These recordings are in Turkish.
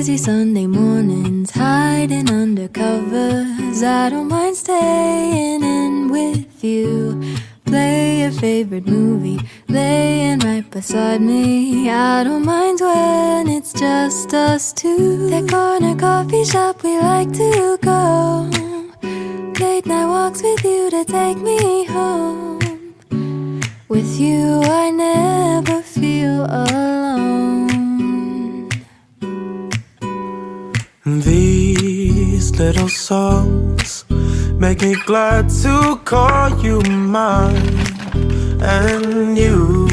Lazy Sunday mornings, hiding under covers. I don't mind staying in with you. Play your favorite movie, laying right beside me. I don't mind when it's just us two. That corner coffee shop we like to go. Late night walks with you to take me home. With you, I never feel alone. Little songs make me glad to call you mine. And you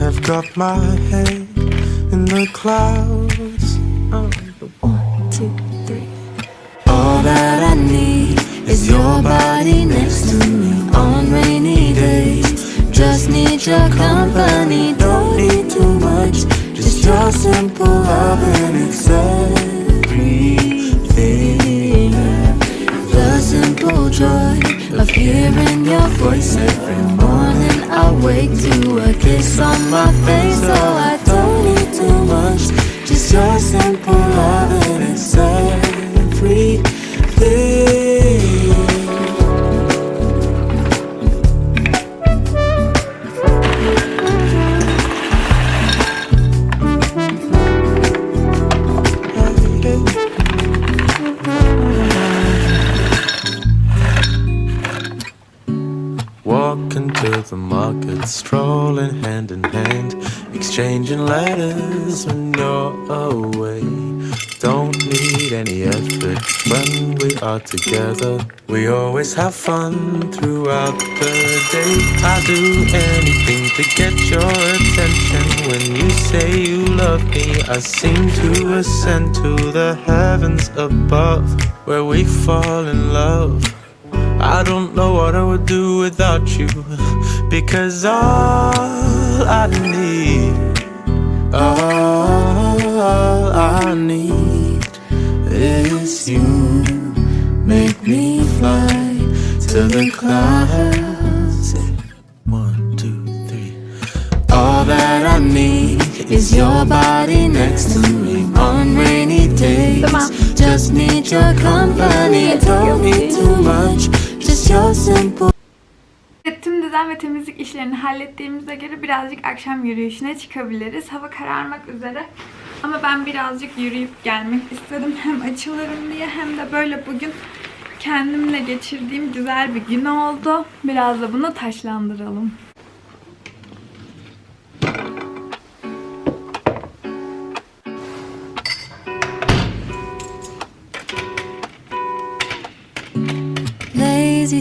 have got my head in the clouds. One, two, three. All that I need is your body next to me on rainy days. Just need your company, don't need too much. Just your simple love and joy of hearing your voice every morning. I wake to a kiss on my face, so I don't need too much. Just your simple Walking the market, strolling hand in hand, exchanging letters when you're away. Don't need any effort when we are together. We always have fun throughout the day. I do anything to get your attention. When you say you love me, I seem to ascend to the heavens above, where we fall in love. I don't know what I would do without you because all I need, all I need is you. Make me fly to the clouds. One, two, three. All that I need is your body next to me on rainy days. Just need your company, don't need too much. Simple. Tüm düzen ve temizlik işlerini hallettiğimize göre birazcık akşam yürüyüşüne çıkabiliriz. Hava kararmak üzere. Ama ben birazcık yürüyüp gelmek istedim. Hem açılırım diye hem de böyle bugün kendimle geçirdiğim güzel bir gün oldu. Biraz da bunu taşlandıralım.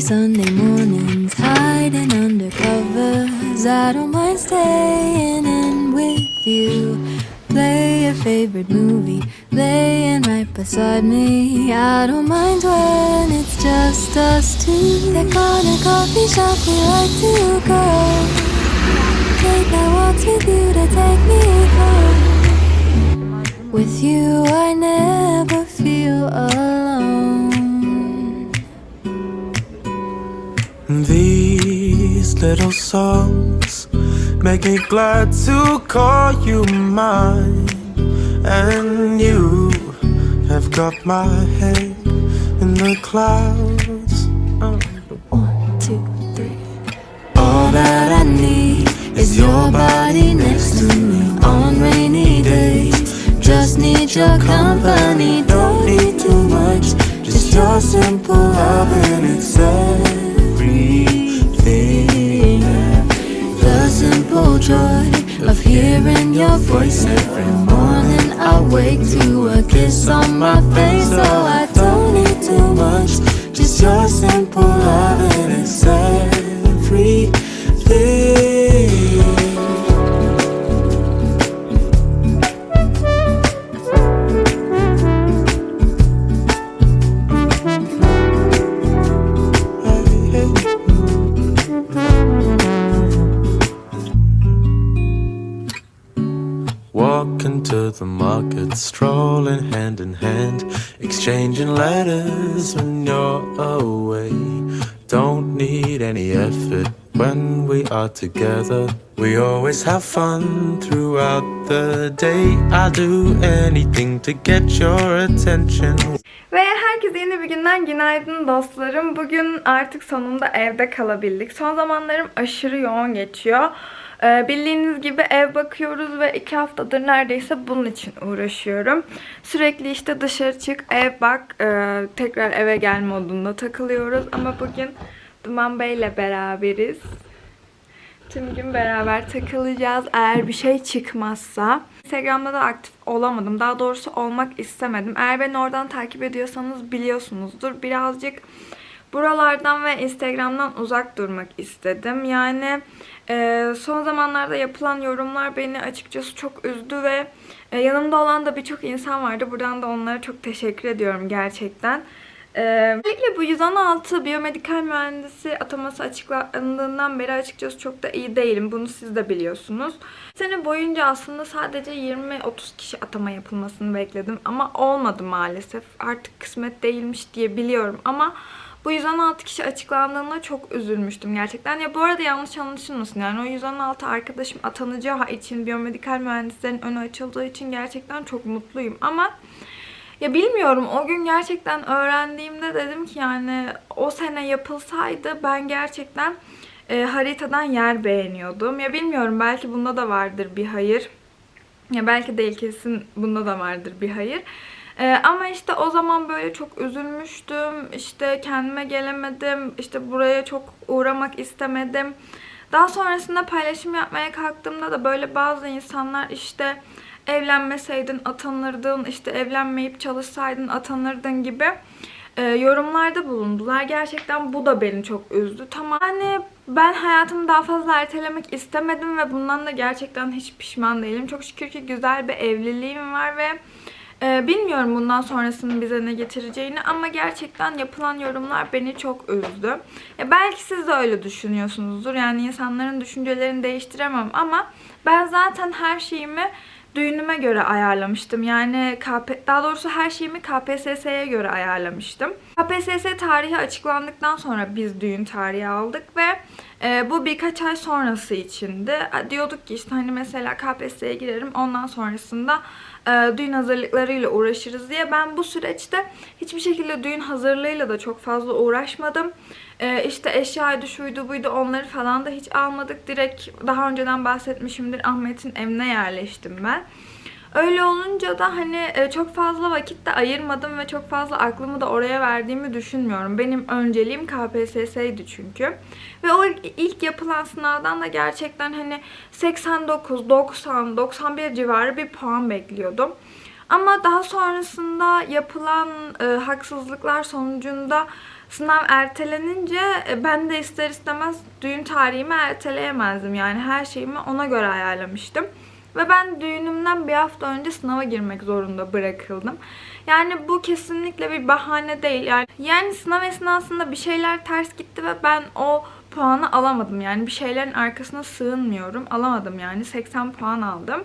Sunday mornings, hiding under covers. I don't mind staying in with you. Play your favorite movie, laying right beside me. I don't mind when it's just us two. That corner coffee shop we like to go. Take night walks with you to take me home. With you, I never feel alone. These little songs make me glad to call you mine. And you have got my head in the clouds. Oh. One, two, three. All that I need is your body next to me on rainy days. Just need your company, don't need too much. Just your simple love and it's joy of hearing your voice every morning. I wake to a kiss on my face, so I don't need too much. Just your simple love and it's everything. The market, strolling hand in hand, exchanging letters when you're away. Don't need any effort when we are together. We always have fun throughout the day. I'll do anything to get your attention. Ve herkese yeni bir günden günaydın dostlarım. Bugün artık sonunda evde kalabildik. Son zamanlarım aşırı yoğun geçiyor. Ee, bildiğiniz gibi ev bakıyoruz ve iki haftadır neredeyse bunun için uğraşıyorum. Sürekli işte dışarı çık, ev bak, e, tekrar eve gel modunda takılıyoruz. Ama bugün Duman Bey'le beraberiz. Tüm gün beraber takılacağız eğer bir şey çıkmazsa. Instagram'da da aktif olamadım. Daha doğrusu olmak istemedim. Eğer beni oradan takip ediyorsanız biliyorsunuzdur. Birazcık buralardan ve Instagram'dan uzak durmak istedim. Yani e, son zamanlarda yapılan yorumlar beni açıkçası çok üzdü ve e, yanımda olan da birçok insan vardı. Buradan da onlara çok teşekkür ediyorum gerçekten. Ee, Özellikle bu 116 biyomedikal mühendisi ataması açıklandığından beri açıkçası çok da iyi değilim. Bunu siz de biliyorsunuz. Sene boyunca aslında sadece 20-30 kişi atama yapılmasını bekledim. Ama olmadı maalesef. Artık kısmet değilmiş diye biliyorum. Ama bu 116 kişi açıklandığında çok üzülmüştüm gerçekten. Ya bu arada yanlış anlaşılmasın. Yani o 116 arkadaşım atanacağı için biyomedikal mühendislerin önü açıldığı için gerçekten çok mutluyum. Ama ya bilmiyorum o gün gerçekten öğrendiğimde dedim ki yani o sene yapılsaydı ben gerçekten e, haritadan yer beğeniyordum. Ya bilmiyorum belki bunda da vardır bir hayır. Ya belki değil kesin bunda da vardır bir hayır. E, ama işte o zaman böyle çok üzülmüştüm. İşte kendime gelemedim. İşte buraya çok uğramak istemedim. Daha sonrasında paylaşım yapmaya kalktığımda da böyle bazı insanlar işte evlenmeseydin atanırdın, işte evlenmeyip çalışsaydın atanırdın gibi e, yorumlarda bulundular. Gerçekten bu da beni çok üzdü. Tamam yani ben hayatımı daha fazla ertelemek istemedim ve bundan da gerçekten hiç pişman değilim. Çok şükür ki güzel bir evliliğim var ve e, bilmiyorum bundan sonrasının bize ne getireceğini ama gerçekten yapılan yorumlar beni çok üzdü. Ya belki siz de öyle düşünüyorsunuzdur. Yani insanların düşüncelerini değiştiremem ama ben zaten her şeyimi düğünüme göre ayarlamıştım. Yani KP, daha doğrusu her şeyimi KPSS'ye göre ayarlamıştım. KPSS tarihi açıklandıktan sonra biz düğün tarihi aldık ve e, bu birkaç ay sonrası içindi. Diyorduk ki işte hani mesela KPSS'ye girerim ondan sonrasında e, düğün hazırlıklarıyla uğraşırız diye. Ben bu süreçte hiçbir şekilde düğün hazırlığıyla da çok fazla uğraşmadım. E, işte eşyaydı, şuydu, buydu onları falan da hiç almadık. Direkt daha önceden bahsetmişimdir Ahmet'in evine yerleştim ben. Öyle olunca da hani e, çok fazla vakit de ayırmadım ve çok fazla aklımı da oraya verdiğimi düşünmüyorum. Benim önceliğim KPSS'ydi çünkü. Ve o ilk yapılan sınavdan da gerçekten hani 89, 90, 91 civarı bir puan bekliyordum. Ama daha sonrasında yapılan e, haksızlıklar sonucunda sınav ertelenince e, ben de ister istemez düğün tarihimi erteleyemezdim. Yani her şeyimi ona göre ayarlamıştım. Ve ben düğünümden bir hafta önce sınava girmek zorunda bırakıldım. Yani bu kesinlikle bir bahane değil. Yani, yani sınav esnasında bir şeyler ters gitti ve ben o puanı alamadım. Yani bir şeylerin arkasına sığınmıyorum. Alamadım yani. 80 puan aldım.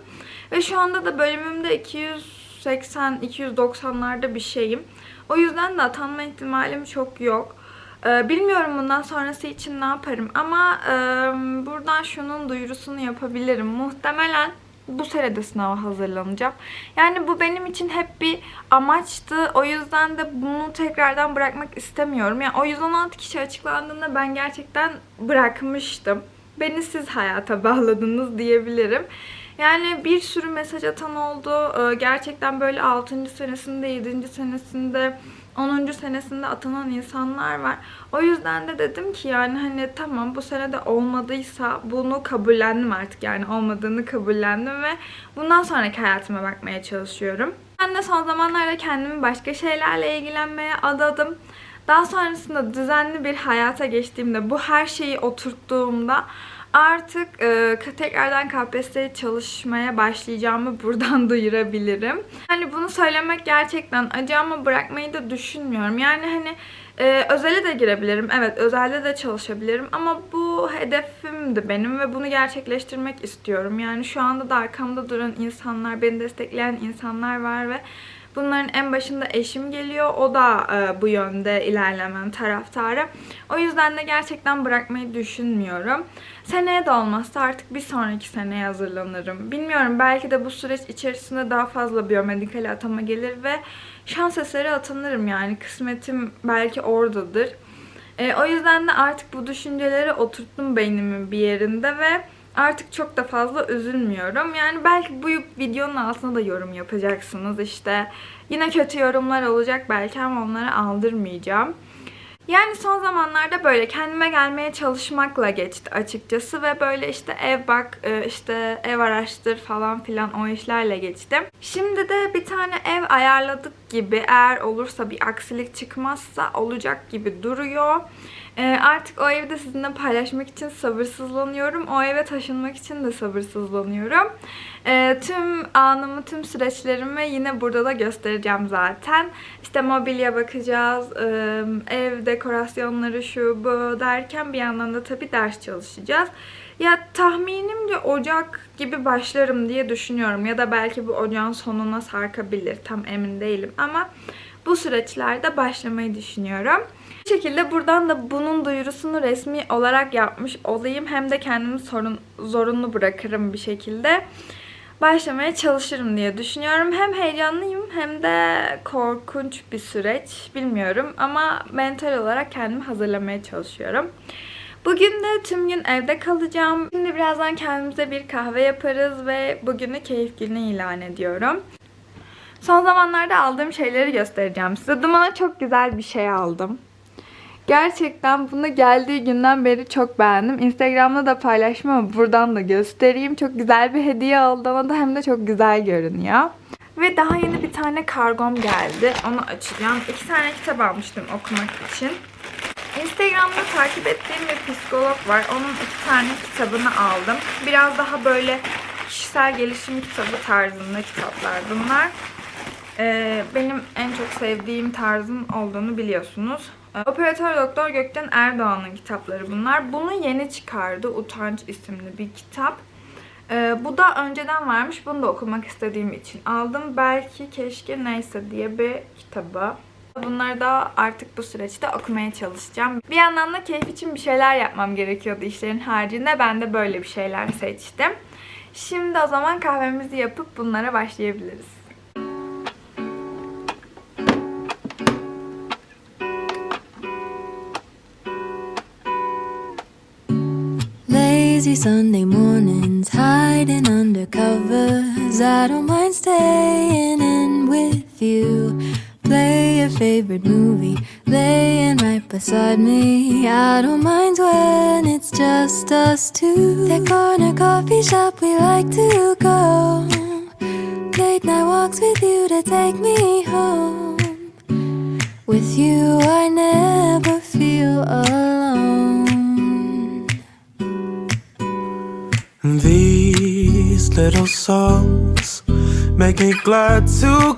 Ve şu anda da bölümümde 280-290'larda bir şeyim. O yüzden de atanma ihtimalim çok yok. Ee, bilmiyorum bundan sonrası için ne yaparım ama e, buradan şunun duyurusunu yapabilirim. Muhtemelen bu sene de sınava hazırlanacağım. Yani bu benim için hep bir amaçtı. O yüzden de bunu tekrardan bırakmak istemiyorum. Yani o 116 kişi açıklandığında ben gerçekten bırakmıştım. Beni siz hayata bağladınız diyebilirim. Yani bir sürü mesaj atan oldu. Ee, Gerçekten böyle 6. senesinde, 7. senesinde 10. senesinde atanan insanlar var. O yüzden de dedim ki yani hani tamam bu sene de olmadıysa bunu kabullendim artık yani olmadığını kabullendim ve bundan sonraki hayatıma bakmaya çalışıyorum. Ben de son zamanlarda kendimi başka şeylerle ilgilenmeye adadım. Daha sonrasında düzenli bir hayata geçtiğimde bu her şeyi oturttuğumda artık e, tekrardan KPSS'ye çalışmaya başlayacağımı buradan duyurabilirim. Hani bunu söylemek gerçekten acı ama bırakmayı da düşünmüyorum. Yani hani e, özele de girebilirim. Evet özelde de çalışabilirim ama bu hedefimdi benim ve bunu gerçekleştirmek istiyorum. Yani şu anda da arkamda duran insanlar, beni destekleyen insanlar var ve Bunların en başında eşim geliyor. O da e, bu yönde ilerlemen taraftarı. O yüzden de gerçekten bırakmayı düşünmüyorum. Seneye de olmazsa artık bir sonraki seneye hazırlanırım. Bilmiyorum belki de bu süreç içerisinde daha fazla biyomedikal atama gelir ve şans eseri atanırım yani. Kısmetim belki oradadır. E, o yüzden de artık bu düşünceleri oturttum beynimin bir yerinde ve artık çok da fazla üzülmüyorum. Yani belki bu videonun altına da yorum yapacaksınız işte. Yine kötü yorumlar olacak belki ama onları aldırmayacağım. Yani son zamanlarda böyle kendime gelmeye çalışmakla geçti açıkçası ve böyle işte ev bak, e, işte ev araştır falan filan o işlerle geçtim. Şimdi de bir tane ev ayarladık gibi eğer olursa bir aksilik çıkmazsa olacak gibi duruyor. E, Artık o evde sizinle paylaşmak için sabırsızlanıyorum. O eve taşınmak için de sabırsızlanıyorum. E, Tüm anımı, tüm süreçlerimi yine burada da göstereceğim zaten. İşte mobilya bakacağız, e, ev dekorasyonları şu bu derken bir yandan da tabii ders çalışacağız. Ya tahminimce Ocak gibi başlarım diye düşünüyorum. Ya da belki bu ocağın sonuna sarkabilir. Tam emin değilim ama bu süreçlerde başlamayı düşünüyorum. Bu şekilde buradan da bunun duyurusunu resmi olarak yapmış olayım. Hem de kendimi sorun, zorunlu bırakırım bir şekilde. Başlamaya çalışırım diye düşünüyorum. Hem heyecanlıyım hem de korkunç bir süreç. Bilmiyorum ama mental olarak kendimi hazırlamaya çalışıyorum. Bugün de tüm gün evde kalacağım. Şimdi birazdan kendimize bir kahve yaparız ve bugünü keyif günü ilan ediyorum. Son zamanlarda aldığım şeyleri göstereceğim size. Dumana çok güzel bir şey aldım. Gerçekten bunu geldiği günden beri çok beğendim. Instagram'da da paylaşmam ama buradan da göstereyim. Çok güzel bir hediye oldu ama da hem de çok güzel görünüyor. Ve daha yeni bir tane kargom geldi. Onu açacağım. İki tane kitap almıştım okumak için. Instagram'da takip ettiğim bir psikolog var. Onun iki tane kitabını aldım. Biraz daha böyle kişisel gelişim kitabı tarzında kitaplar bunlar. Ee, benim en çok sevdiğim tarzın olduğunu biliyorsunuz. Ee, Operatör Doktor Gökten Erdoğan'ın kitapları bunlar. Bunu yeni çıkardı. Utanç isimli bir kitap. Ee, bu da önceden varmış. Bunu da okumak istediğim için aldım. Belki keşke neyse diye bir kitabı. Bunları da artık bu süreçte okumaya çalışacağım. Bir yandan da keyif için bir şeyler yapmam gerekiyordu işlerin haricinde. Ben de böyle bir şeyler seçtim. Şimdi o zaman kahvemizi yapıp bunlara başlayabiliriz. Lazy Sunday mornings, hiding under covers. I don't mind staying in with you. Favorite movie, laying right beside me. I don't mind when it's just us two. That corner coffee shop we like to go. Late night walks with you to take me home. With you, I never feel alone. These little songs make me glad to